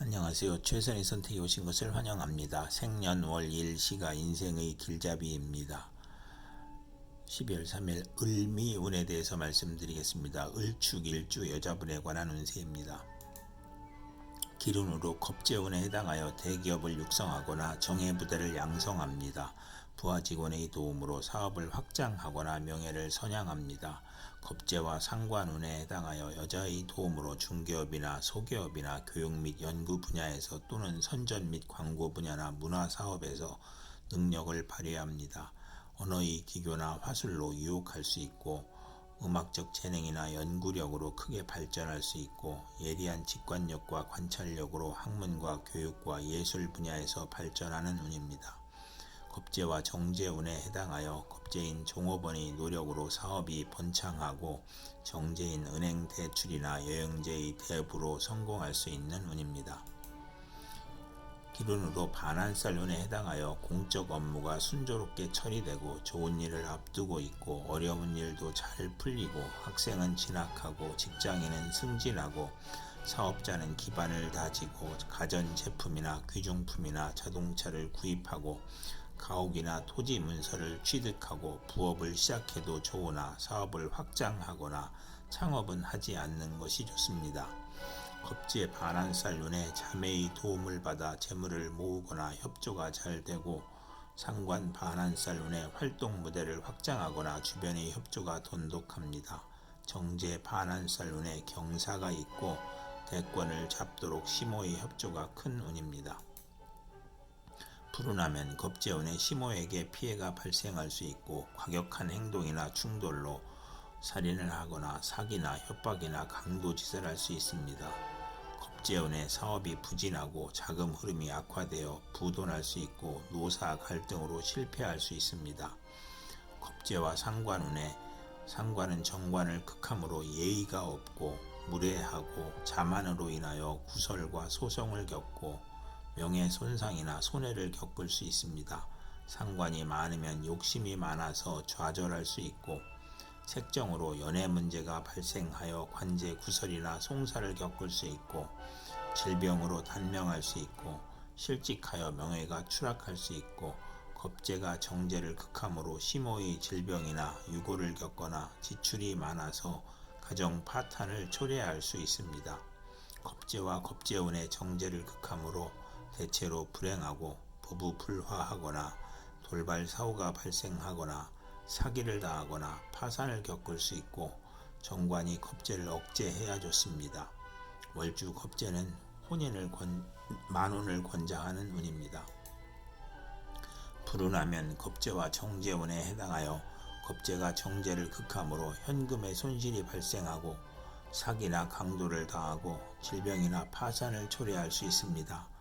안녕하세요. 최선의 선택에 오신 것을 환영합니다. 생년월 일시가 인생의 길잡이입니다. 12월 3일 을미운에 대해서 말씀드리겠습니다. 을축일주 여자분에 관한 운세입니다. 기운으로 겁재운에 해당하여 대기업을 육성하거나 정예 부대를 양성합니다. 부하 직원의 도움으로 사업을 확장하거나 명예를 선양합니다. 겁재와 상관운에 해당하여 여자의 도움으로 중개업이나 소개업이나 교육 및 연구 분야에서 또는 선전 및 광고 분야나 문화 사업에서 능력을 발휘합니다. 언어의 기교나 화술로 유혹할 수 있고 음악적 재능이나 연구력으로 크게 발전할 수 있고 예리한 직관력과 관찰력으로 학문과 교육과 예술 분야에서 발전하는 운입니다. 겁재와 정재운에 해당하여 겁재인 종업원의 노력으로 사업이 번창하고 정재인 은행 대출이나 여행제의 대부로 성공할 수 있는 운입니다. 기론으로 반환살운에 해당하여 공적 업무가 순조롭게 처리되고 좋은 일을 앞두고 있고 어려운 일도 잘 풀리고 학생은 진학하고 직장인은 승진하고 사업자는 기반을 다지고 가전제품이나 귀중품이나 자동차를 구입하고 가옥이나 토지 문서를 취득하고 부업을 시작해도 좋으나 사업을 확장하거나 창업은 하지 않는 것이 좋습니다. 겁지의 반환살운에 자매의 도움을 받아 재물을 모으거나 협조가 잘 되고 상관 반환살운에 활동 무대를 확장하거나 주변의 협조가 돈독합니다. 정제 반환살운에 경사가 있고 대권을 잡도록 심호의 협조가 큰 운입니다. 불운하면 겁재운에 심호에게 피해가 발생할 수 있고 과격한 행동이나 충돌로 살인을 하거나 사기나 협박이나 강도짓을 할 수 있습니다. 겁재운에 사업이 부진하고 자금 흐름이 악화되어 부도날 수 있고 노사 갈등으로 실패할 수 있습니다. 겁재와 상관운에 상관은 정관을 극함으로 예의가 없고 무례하고 자만으로 인하여 구설과 소송을 겪고 명예 손상이나 손해를 겪을 수 있습니다. 상관이 많으면 욕심이 많아서 좌절할 수 있고 색정으로 연애 문제가 발생하여 관제 구설이나 송사를 겪을 수 있고 질병으로 단명할 수 있고 실직하여 명예가 추락할 수 있고 겁재가 정제를 극함으로 심호의 질병이나 유고를 겪거나 지출이 많아서 가정 파탄을 초래할 수 있습니다. 겁재와 겁재운의 정제를 극함으로 대체로 불행하고 부부 불화하거나 돌발 사고가 발생하거나 사기를 당하거나 파산을 겪을 수 있고 정관이 겁재를 억제해야 좋습니다. 월주 겁재는 혼인을 권, 만혼을 권장하는 운입니다. 불운하면 겁재와 정재운에 해당하여 겁재가 정재를 극함으로 현금의 손실이 발생하고 사기나 강도를 당하고 질병이나 파산을 초래할 수 있습니다.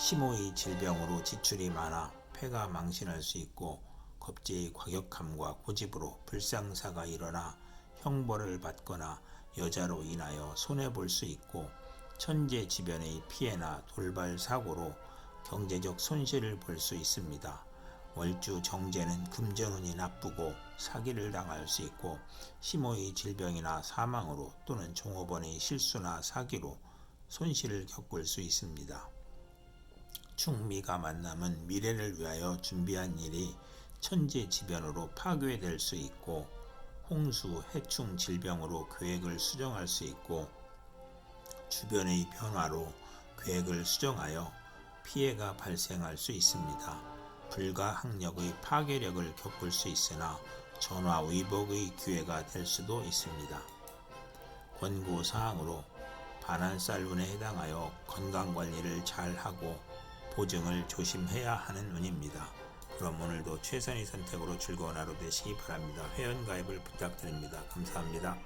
심호의 질병으로 지출이 많아 폐가 망신할 수 있고 겁재의 과격함과 고집으로 불상사가 일어나 형벌을 받거나 여자로 인하여 손해볼 수 있고 천재지변의 피해나 돌발 사고로 경제적 손실을 볼 수 있습니다. 월주 정제는 금전운이 나쁘고 사기를 당할 수 있고 심호의 질병이나 사망으로 또는 종업원의 실수나 사기로 손실을 겪을 수 있습니다. 충미가 만남은 미래를 위하여 준비한 일이 천재지변으로 파괴될 수 있고 홍수, 해충, 질병으로 계획을 수정할 수 있고 주변의 변화로 계획을 수정하여 피해가 발생할 수 있습니다. 불가항력의 파괴력을 겪을 수 있으나 전화위복의 기회가 될 수도 있습니다. 권고사항으로 반환살운에 해당하여 건강관리를 잘 하고 보증을 조심해야 하는 운입니다. 그럼 오늘도 최선의 선택으로 즐거운 하루 되시기 바랍니다. 회원가입을 부탁드립니다. 감사합니다.